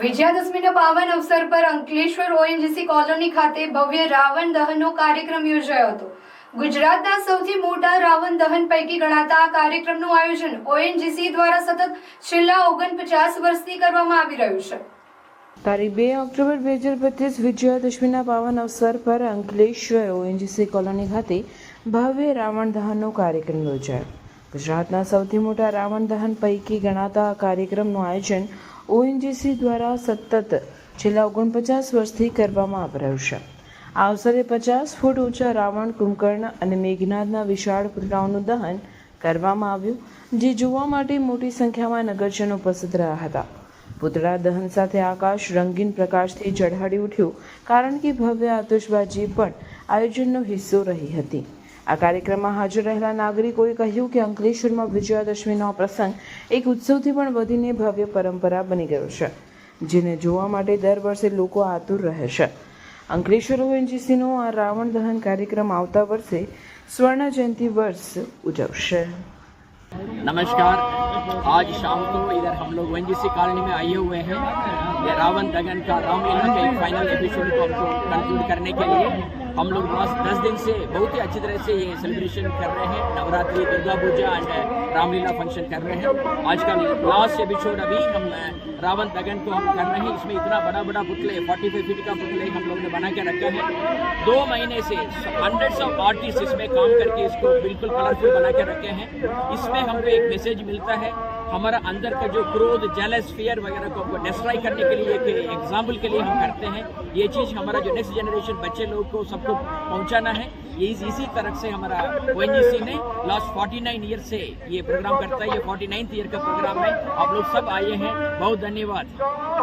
વિજયાદશમીના પાવન અવસર પર અંકલેશ્વર ઓએનજીસી કોલોની ખાતે ભવ્ય રાવણ દહનનો કાર્યક્રમ યોજાયો હતો ગુજરાતના સૌથી મોટા રાવણ દહન પૈકી ગણાતા આ કાર્યક્રમનું આયોજન ઓએનજીસી દ્વારા સતત છેલ્લા ઓગણપચાસ વર્ષથી કરવામાં આવી રહ્યું છે તારીખ બે ઓક્ટોબર બે હજાર પચીસ વિજયાદશમીના પાવન અવસર પર અંકલેશ્વર ઓએનજીસી કોલોની ખાતે ભવ્ય રાવણ દહનનો કાર્યક્રમ યોજાયો ગુજરાતના સૌથી મોટા રાવણ દહન પૈકી ગણાતા આ કાર્યક્રમનું આયોજન ઓએનજીસી દ્વારા સતત છેલ્લા ઓગણપચાસ વર્ષથી કરવામાં આવી રહ્યું છે આ અવસરે પચાસ ફૂટ ઊંચા રાવણ કુંકર્ણ અને મેઘનાથના વિશાળ પુતળાઓનું દહન કરવામાં આવ્યું જે જોવા માટે મોટી સંખ્યામાં નગરજનો ઉપસ્થિત રહ્યા હતા પુતળા દહન સાથે આકાશ રંગીન પ્રકાશથી ઝળહળી ઉઠ્યું કારણ કે ભવ્ય આતુષબાજી પણ આયોજનનો હિસ્સો રહી હતી આ કાર્યક્રમમાં હાજર રહેલા નાગરિકોએ કહ્યું કે અંકલેશુરમાં વિજયદશમીનો પ્રસંગ એક ઉત્સવથી પણ વધીને ભવ્ય પરંપરા બની ગયો છે જેને જોવા માટે દર વર્ષે લોકો આતુર રહે છે અંકલેશુરમાં એમજીસીનો આ રાવણ દહન કાર્યક્રમ આવતા વર્ષે स्वर्ण जयंती વર્ષ ઉજવશે નમસ્કાર આજ સાહકો इधर हम लोग वेंजीसी कार्नी में आए हुए हैं ये रावण दहन का हम इनमें एक फाइनल एपिसोड को कंक्लूड करने के लिए हैं हम लोग दस दिन से बहुत ही अच्छी तरह से ये सेलिब्रेशन कर रहे हैं Navratri Durga Puja and uh, Ramlila function कर रहे हैं आज का लास्ट एपिसोड अभी हम uh, रावण दगन को हम कर रहे हैं इसमें इतना बड़ा बड़ा पुतले 45 फीट का पुतले हम लोग ने बना के रखे हैं दो महीने से हंड्रेड्स ऑफ आर्टिस्ट इसमें काम करके इसको बिल्कुल कलरफुल बना के रखे हैं इसमें हमको एक मैसेज मिलता है हमारा अंदर का जो क्रोध जेलस फियर वगैरह को आपको डिस्ट्रॉय करने के लिए एक एग्जाम्पल के लिए हम करते हैं ये चीज़ हमारा जो नेक्स्ट जनरेशन बच्चे लोग को सबको पहुंचाना है ये इस, इसी तरफ से हमारा ओ ने लास्ट नाइन ईयर से ये प्रोग्राम करता है ये फोर्टी ईयर का प्रोग्राम है आप लोग सब आए हैं बहुत धन्यवाद